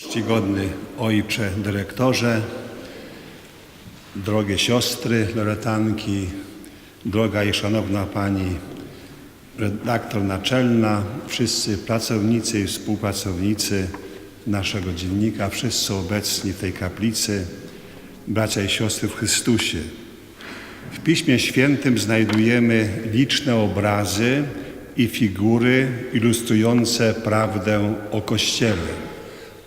Czcigodny ojcze dyrektorze, drogie siostry loretanki, droga i szanowna pani redaktor naczelna, wszyscy pracownicy i współpracownicy naszego dziennika, wszyscy obecni w tej kaplicy, bracia i siostry w Chrystusie. W Piśmie Świętym znajdujemy liczne obrazy i figury ilustrujące prawdę o Kościele,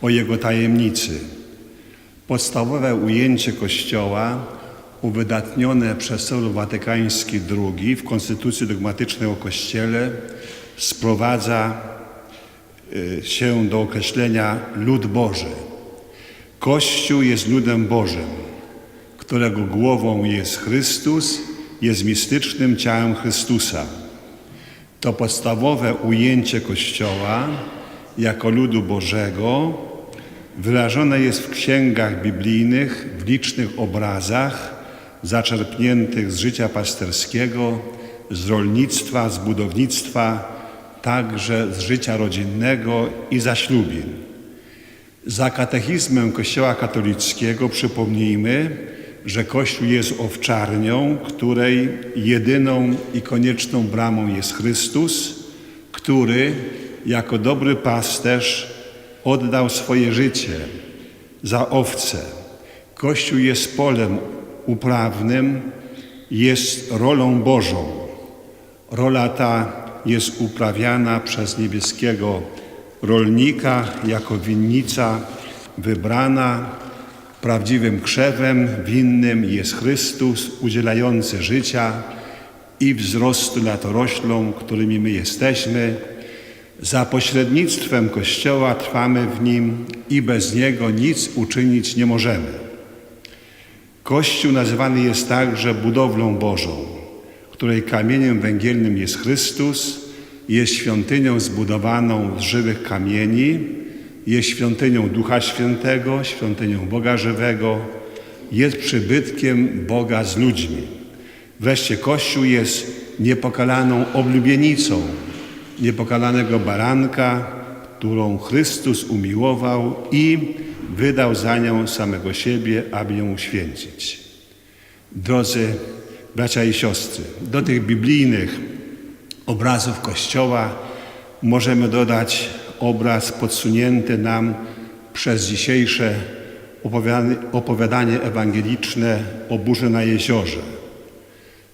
o jego tajemnicy. Podstawowe ujęcie Kościoła, uwydatnione przez Sejm Watykański II w Konstytucji Dogmatycznej o Kościele, sprowadza y, się do określenia lud Boży. Kościół jest ludem Bożym, którego głową jest Chrystus, jest mistycznym ciałem Chrystusa. To podstawowe ujęcie Kościoła jako ludu Bożego wyrażone jest w księgach biblijnych, w licznych obrazach zaczerpniętych z życia pasterskiego, z rolnictwa, z budownictwa, także z życia rodzinnego i zaślubin. Za katechizmem Kościoła katolickiego przypomnijmy, że Kościół jest owczarnią, której jedyną i konieczną bramą jest Chrystus, który jako dobry pasterz oddał swoje życie za owce. Kościół jest polem uprawnym, jest rolą Bożą. Rola ta jest uprawiana przez niebieskiego rolnika jako winnica wybrana. Prawdziwym krzewem winnym jest Chrystus udzielający życia i wzrostu latoroślom, którymi my jesteśmy. Za pośrednictwem Kościoła trwamy w nim i bez niego nic uczynić nie możemy. Kościół nazywany jest także budowlą Bożą, której kamieniem węgielnym jest Chrystus, jest świątynią zbudowaną z żywych kamieni, jest świątynią Ducha Świętego, świątynią Boga żywego, jest przybytkiem Boga z ludźmi. Wreszcie Kościół jest niepokalaną oblubienicą niepokalanego baranka, którą Chrystus umiłował i wydał za nią samego siebie, aby ją uświęcić. Drodzy bracia i siostry, do tych biblijnych obrazów Kościoła możemy dodać obraz podsunięty nam przez dzisiejsze opowiadanie, ewangeliczne o burzy na jeziorze.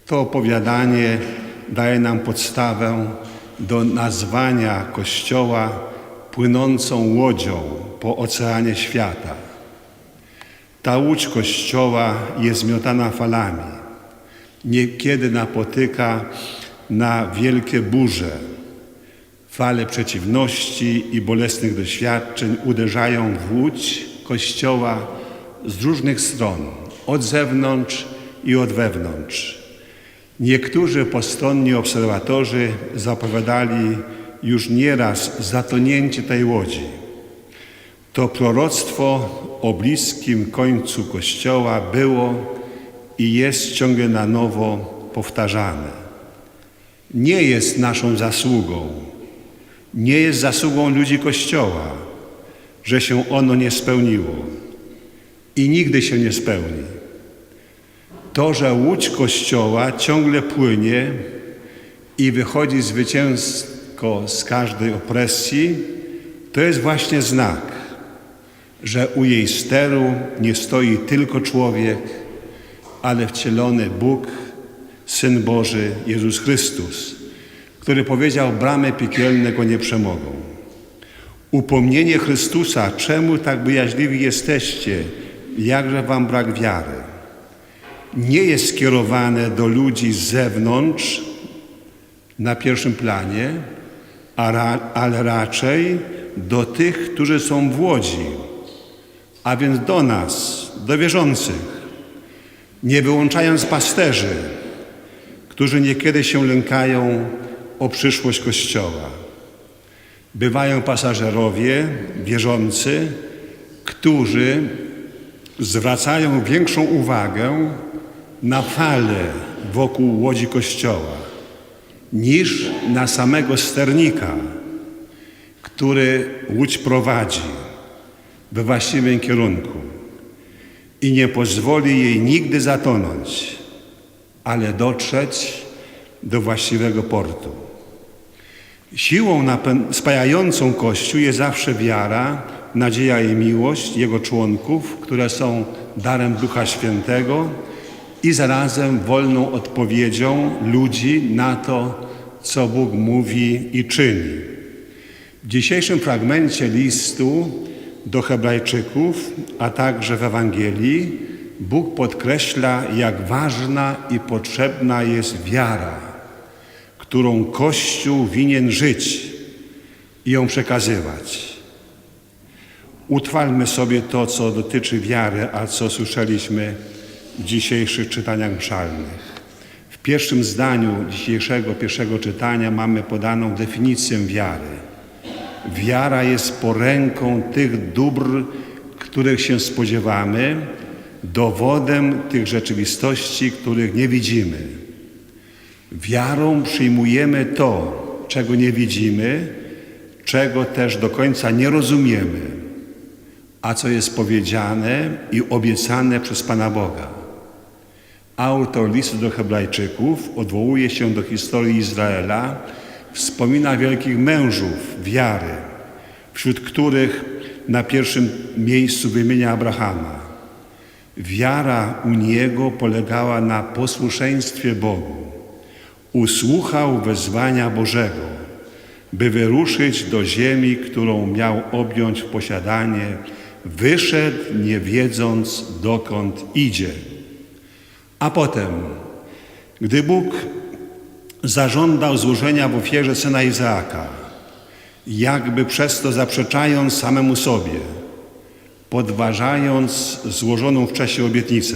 To opowiadanie daje nam podstawę do nazwania Kościoła płynącą łodzią po oceanie świata. Ta łódź Kościoła jest miotana falami. Niekiedy napotyka na wielkie burze. Fale przeciwności i bolesnych doświadczeń uderzają w łódź Kościoła z różnych stron, od zewnątrz i od wewnątrz. Niektórzy postronni obserwatorzy zapowiadali już nieraz zatonięcie tej łodzi. To proroctwo o bliskim końcu Kościoła było i jest ciągle na nowo powtarzane. Nie jest naszą zasługą, nie jest zasługą ludzi Kościoła, że się ono nie spełniło i nigdy się nie spełni. To, że łódź Kościoła ciągle płynie i wychodzi zwycięsko z każdej opresji, to jest właśnie znak, że u jej steru nie stoi tylko człowiek, ale wcielony Bóg, Syn Boży, Jezus Chrystus, który powiedział, bramy piekielne go nie przemogą. Upomnienie Chrystusa, czemu tak bojaźliwi jesteście, jakże wam brak wiary nie jest skierowane do ludzi z zewnątrz na pierwszym planie, ale raczej do tych, którzy są w łodzi, a więc do nas, do wierzących, nie wyłączając pasterzy, którzy niekiedy się lękają o przyszłość Kościoła. Bywają pasażerowie wierzący, którzy zwracają większą uwagę na fale wokół łodzi Kościoła niż na samego sternika, który łódź prowadzi. we właściwym kierunku i nie pozwoli jej nigdy zatonąć, ale dotrzeć do właściwego portu. Siłą spajającą Kościół jest zawsze wiara, nadzieja i miłość Jego członków, które są darem Ducha Świętego i zarazem wolną odpowiedzią ludzi na to, co Bóg mówi i czyni. W dzisiejszym fragmencie listu do Hebrajczyków, a także w Ewangelii, Bóg podkreśla, jak ważna i potrzebna jest wiara, którą Kościół winien żyć i ją przekazywać. Utrwalmy sobie to, co dotyczy wiary, a co słyszeliśmy dzisiejszych czytaniach mszalnych. W pierwszym zdaniu dzisiejszego pierwszego czytania mamy podaną definicję wiary. Wiara jest poręką tych dóbr, których się spodziewamy, dowodem tych rzeczywistości, których nie widzimy. Wiarą przyjmujemy to, czego nie widzimy, czego też do końca nie rozumiemy, a co jest powiedziane i obiecane przez Pana Boga. Autor listu do Hebrajczyków odwołuje się do historii Izraela, wspomina wielkich mężów wiary, wśród których na pierwszym miejscu wymienia Abrahama. Wiara u niego polegała na posłuszeństwie Bogu. Usłuchał wezwania Bożego, by wyruszyć do ziemi, którą miał objąć w posiadanie. Wyszedł, nie wiedząc, dokąd idzie. A potem, gdy Bóg zażądał złożenia w ofierze syna Izaaka, jakby przez to zaprzeczając samemu sobie, podważając złożoną wcześniej obietnicę.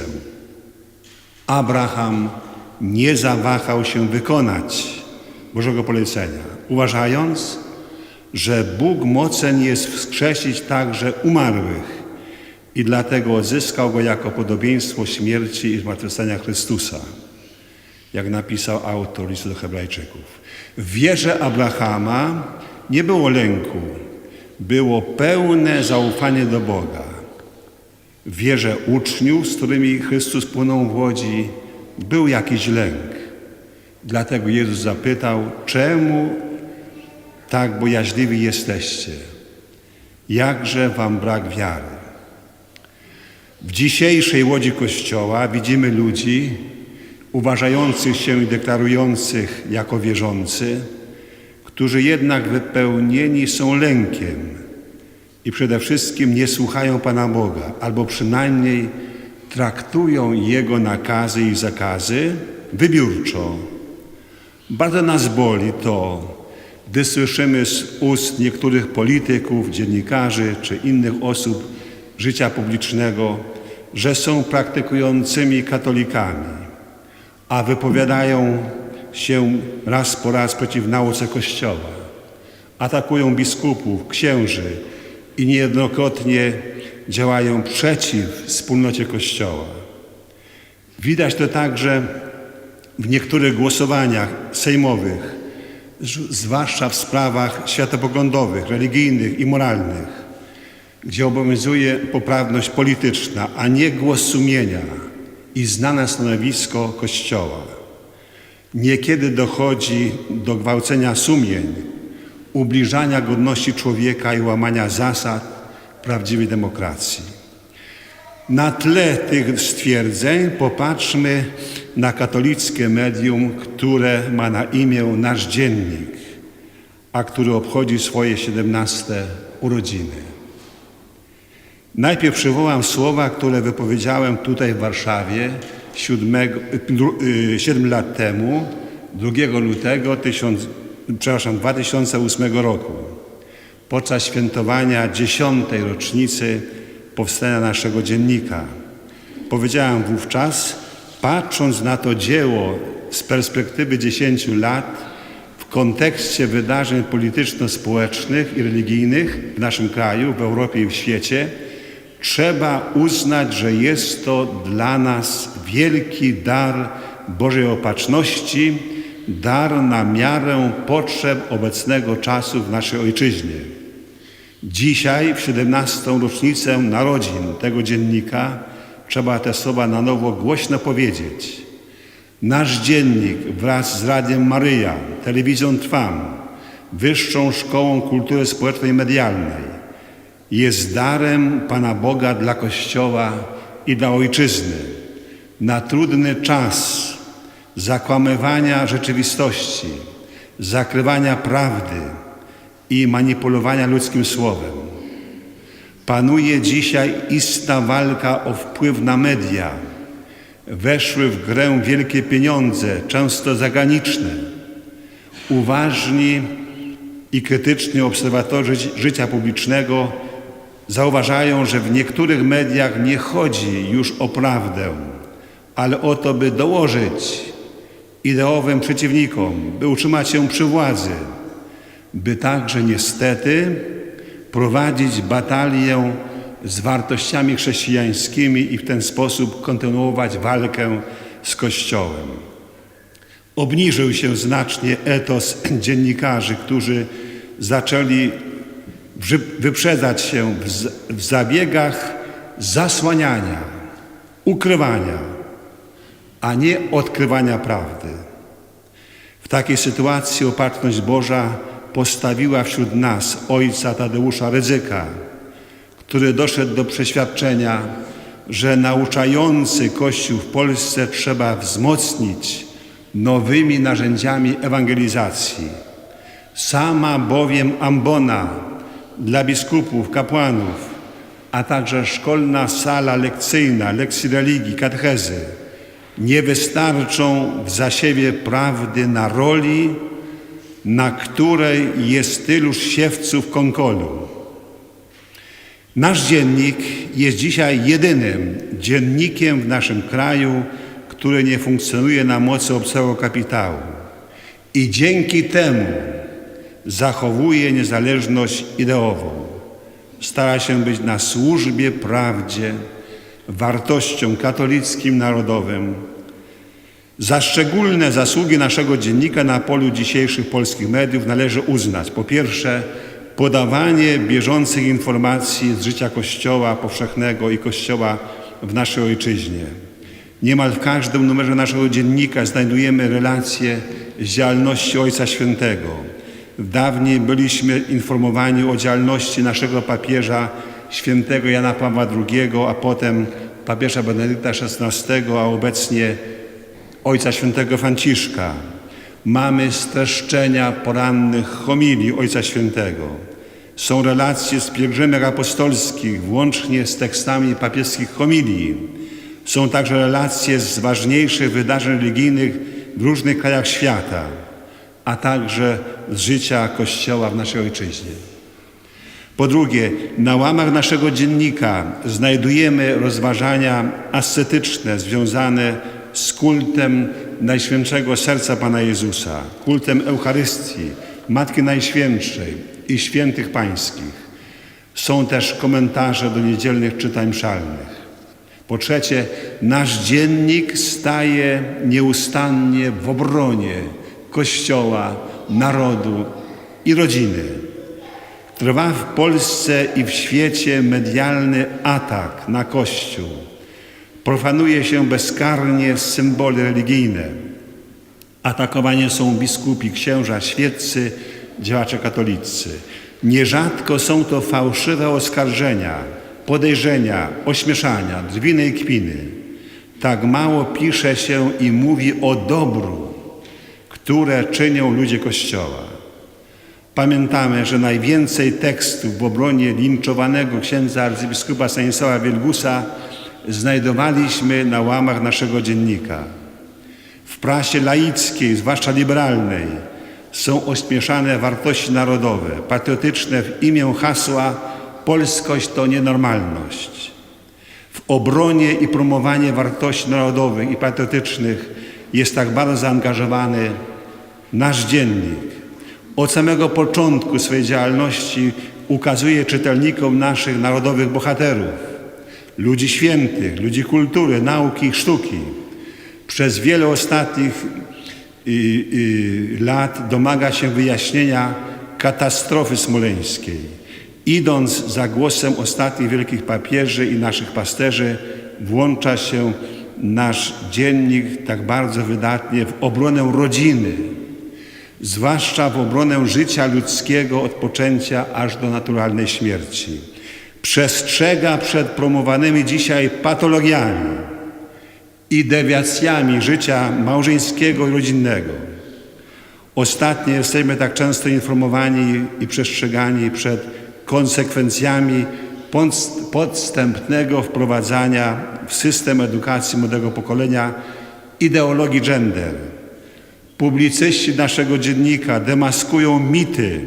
Abraham nie zawahał się wykonać Bożego polecenia, uważając, że Bóg mocen jest wskrzesić także umarłych i dlatego odzyskał go jako podobieństwo śmierci i zmartwychwstania Chrystusa, jak napisał autor listu do Hebrajczyków. W wierze Abrahama nie było lęku, było pełne zaufanie do Boga. W wierze uczniów, z którymi Chrystus płynął w łodzi, był jakiś lęk. Dlatego Jezus zapytał, czemu tak bojaźliwi jesteście? Jakże wam brak wiary? W dzisiejszej łodzi Kościoła widzimy ludzi uważających się i deklarujących jako wierzący, którzy jednak wypełnieni są lękiem i przede wszystkim nie słuchają Pana Boga, albo przynajmniej traktują Jego nakazy i zakazy wybiórczo. Bardzo nas boli to, gdy słyszymy z ust niektórych polityków, dziennikarzy czy innych osób życia publicznego, że są praktykującymi katolikami, a wypowiadają się raz po raz przeciw nauce Kościoła. Atakują biskupów, księży i niejednokrotnie działają przeciw wspólnocie Kościoła. Widać to także w niektórych głosowaniach sejmowych, zwłaszcza w sprawach światopoglądowych, religijnych i moralnych, gdzie obowiązuje poprawność polityczna, a nie głos sumienia i znane stanowisko Kościoła. Niekiedy dochodzi do gwałcenia sumień, ubliżania godności człowieka i łamania zasad prawdziwej demokracji. Na tle tych stwierdzeń popatrzmy na katolickie medium, które ma na imię Nasz Dziennik, a który obchodzi swoje 17 urodziny. Najpierw przywołam słowa, które wypowiedziałem tutaj w Warszawie 7, 7 lat temu, 2 lutego 1000, przepraszam, 2008 roku, podczas świętowania dziesiątej rocznicy powstania naszego dziennika. Powiedziałem wówczas, patrząc na to dzieło z perspektywy 10 lat, w kontekście wydarzeń polityczno-społecznych i religijnych w naszym kraju, w Europie i w świecie, trzeba uznać, że jest to dla nas wielki dar Bożej opatrzności, dar na miarę potrzeb obecnego czasu w naszej ojczyźnie. Dzisiaj, w 17. rocznicę narodzin tego dziennika, trzeba te słowa na nowo głośno powiedzieć. Nasz dziennik wraz z Radiem Maryja, Telewizją Trwam, Wyższą Szkołą Kultury Społecznej i Medialnej jest darem Pana Boga dla Kościoła i dla Ojczyzny na trudny czas zakłamywania rzeczywistości, zakrywania prawdy i manipulowania ludzkim słowem. Panuje dzisiaj istna walka o wpływ na media. Weszły w grę wielkie pieniądze, często zagraniczne. Uważni i krytyczni obserwatorzy życia publicznego zauważają, że w niektórych mediach nie chodzi już o prawdę, ale o to, by dołożyć ideowym przeciwnikom, by utrzymać się przy władzy, by także niestety prowadzić batalię z wartościami chrześcijańskimi i w ten sposób kontynuować walkę z Kościołem. Obniżył się znacznie etos dziennikarzy, którzy zaczęli wyprzedzać się w zabiegach zasłaniania, ukrywania, a nie odkrywania prawdy. W takiej sytuacji opatrzność Boża postawiła wśród nas ojca Tadeusza Rydzyka, który doszedł do przeświadczenia, że nauczający Kościół w Polsce trzeba wzmocnić nowymi narzędziami ewangelizacji. Sama bowiem ambona dla biskupów, kapłanów, a także szkolna sala lekcyjna, lekcji religii, katechezy nie wystarczą w zasiewie prawdy na roli, na której jest tyluż siewców konkolu. Nasz dziennik jest dzisiaj jedynym dziennikiem w naszym kraju, który nie funkcjonuje na mocy obcego kapitału. I dzięki temu zachowuje niezależność ideową. Stara się być na służbie prawdzie, wartościom katolickim, narodowym. Za szczególne zasługi naszego dziennika na polu dzisiejszych polskich mediów należy uznać po pierwsze podawanie bieżących informacji z życia Kościoła powszechnego i Kościoła w naszej ojczyźnie. Niemal w każdym numerze naszego dziennika znajdujemy relacje z działalności Ojca Świętego. Dawniej byliśmy informowani o działalności naszego papieża świętego Jana Pawła II, a potem papieża Benedykta XVI, a obecnie Ojca Świętego Franciszka. Mamy streszczenia porannych homilii Ojca Świętego. Są relacje z pielgrzymek apostolskich, włącznie z tekstami papieskich homilii. Są także relacje z ważniejszych wydarzeń religijnych w różnych krajach świata, a także z życia Kościoła w naszej ojczyźnie. Po drugie, na łamach naszego dziennika znajdujemy rozważania ascetyczne związane z kultem Najświętszego Serca Pana Jezusa, kultem Eucharystii, Matki Najświętszej i Świętych Pańskich. Są też komentarze do niedzielnych czytań mszalnych. Po trzecie, nasz dziennik staje nieustannie w obronie Kościoła, narodu i rodziny. Trwa w Polsce i w świecie medialny atak na Kościół. Profanuje się bezkarnie symbole religijne. Atakowanie są biskupi, księża, świeccy, działacze katolicy. Nierzadko są to fałszywe oskarżenia, podejrzenia, ośmieszania, drwiny i kpiny. Tak mało pisze się i mówi o dobru, które czynią ludzie Kościoła. Pamiętamy, że najwięcej tekstów w obronie linczowanego księdza arcybiskupa Stanisława Wielgusa znajdowaliśmy na łamach naszego dziennika. W prasie laickiej, zwłaszcza liberalnej, są ośmieszane wartości narodowe, patriotyczne w imię hasła Polskość to nienormalność. W obronie i promowanie wartości narodowych i patriotycznych jest tak bardzo zaangażowany nasz dziennik. Od samego początku swojej działalności ukazuje czytelnikom naszych narodowych bohaterów, ludzi świętych, ludzi kultury, nauki i sztuki. Przez wiele ostatnich y, y, lat domaga się wyjaśnienia katastrofy smoleńskiej idąc za głosem ostatnich wielkich papieży i naszych pasterzy, włącza się nasz dziennik tak bardzo wydatnie w obronę rodziny, zwłaszcza w obronę życia ludzkiego od poczęcia aż do naturalnej śmierci. Przestrzega przed promowanymi dzisiaj patologiami i dewiacjami życia małżeńskiego i rodzinnego. Ostatnio jesteśmy tak często informowani i przestrzegani przed konsekwencjami podst- podstępnego wprowadzania w system edukacji młodego pokolenia ideologii gender. Publicyści naszego dziennika demaskują mity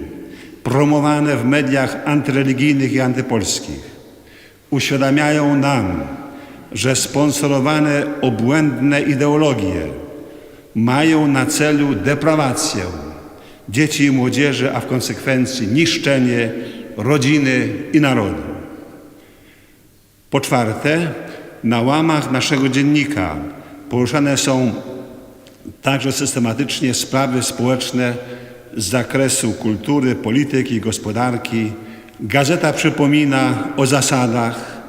promowane w mediach antyreligijnych i antypolskich. Uświadamiają nam, że sponsorowane obłędne ideologie mają na celu deprawację dzieci i młodzieży, a w konsekwencji niszczenie rodziny i narodu. Po czwarte, na łamach naszego dziennika poruszane są także systematycznie sprawy społeczne z zakresu kultury, polityki gospodarki. Gazeta przypomina o zasadach,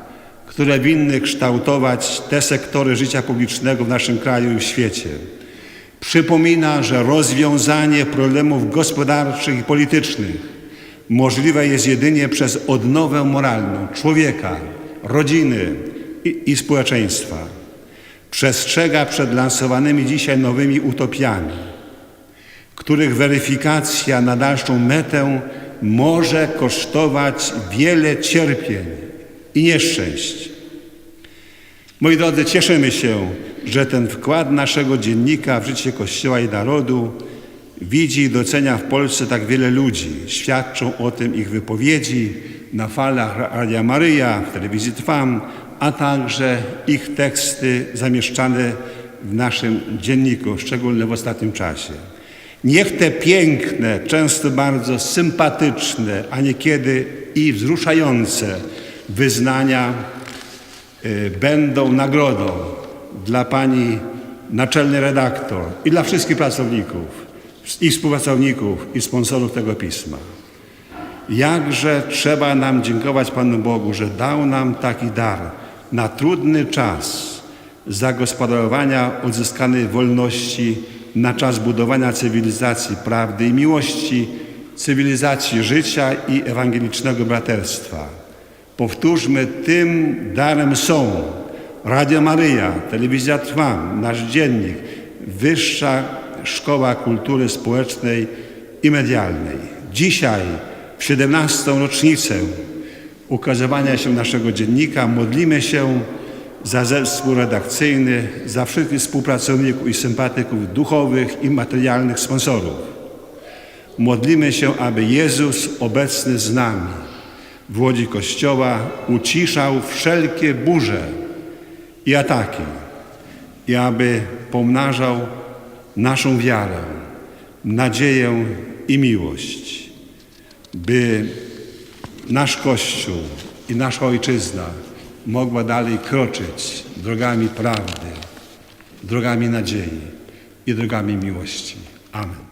które winny kształtować te sektory życia publicznego w naszym kraju i w świecie. Przypomina, że rozwiązanie problemów gospodarczych i politycznych możliwe jest jedynie przez odnowę moralną człowieka, rodziny i, i społeczeństwa. Przestrzega przed lansowanymi dzisiaj nowymi utopiami, których weryfikacja na dalszą metę może kosztować wiele cierpień i nieszczęść. Moi drodzy, cieszymy się, że ten wkład naszego dziennika w życie Kościoła i narodu widzi i docenia w Polsce tak wiele ludzi. Świadczą o tym ich wypowiedzi na falach Radia Maryja, w telewizji Trwam, a także ich teksty zamieszczane w naszym dzienniku, szczególnie w ostatnim czasie. Niech te piękne, często bardzo sympatyczne, a niekiedy i wzruszające wyznania y, będą nagrodą dla pani naczelny redaktor i dla wszystkich pracowników i współpracowników i sponsorów tego pisma. Jakże trzeba nam dziękować Panu Bogu, że dał nam taki dar na trudny czas zagospodarowania odzyskanej wolności, na czas budowania cywilizacji prawdy i miłości, cywilizacji życia i ewangelicznego braterstwa. Powtórzmy, tym darem są Radio Maryja, Telewizja Trwam, nasz dziennik, Wyższa Szkoła Kultury Społecznej i Medialnej. Dzisiaj, w 17. rocznicę ukazywania się naszego dziennika, modlimy się za zespół redakcyjny, za wszystkich współpracowników i sympatyków duchowych i materialnych sponsorów. Modlimy się, aby Jezus obecny z nami w łodzi Kościoła uciszał wszelkie burze i ataki i aby pomnażał naszą wiarę, nadzieję i miłość, by nasz Kościół i nasza Ojczyzna mogła dalej kroczyć drogami prawdy, drogami nadziei i drogami miłości. Amen.